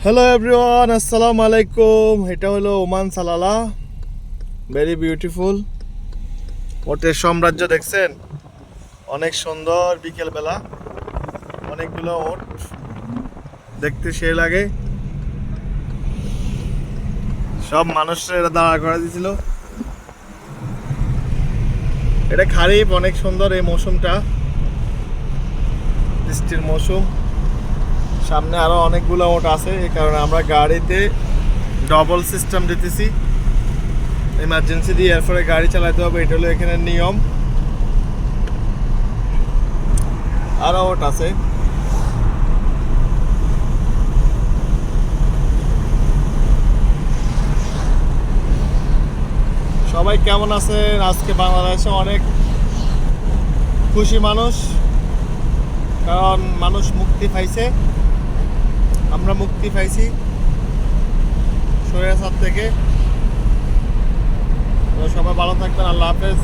Hello everyone আসসালামু আলাইকুম এটা হলো ওমান সালালা ভেরি বিউটিফুল ওটের সাম্রাজ্য দেখছেন অনেক সুন্দর বিকেলবেলা অনেকগুলো ওট দেখতে সে লাগে সব মানুষরা এটা দাঁড়া করে দিয়েছিল এটা খারিফ অনেক সুন্দর এই মৌসুমটা বৃষ্টির মৌসুম সামনে আরও অনেকগুলো ওট আছে, এই কারণে আমরা গাড়িতে ডবল সিস্টেম দিতেছি। ইমার্জেন্সি দিয়ে এরপরে গাড়ি চালাতে হবে, এটা হলো এখানে নিয়ম। আরও ওট আছে। সবাই কেমন আছেন? আজকে বাংলাদেশে অনেক খুশি মানুষ, কারণ মানুষ মুক্তি পাইছে। আমরা মুক্তি পাইছি। সৈয়াসাদ থেকে। তো সবাই ভালো থাকবেন আল্লাহ হাফেজ।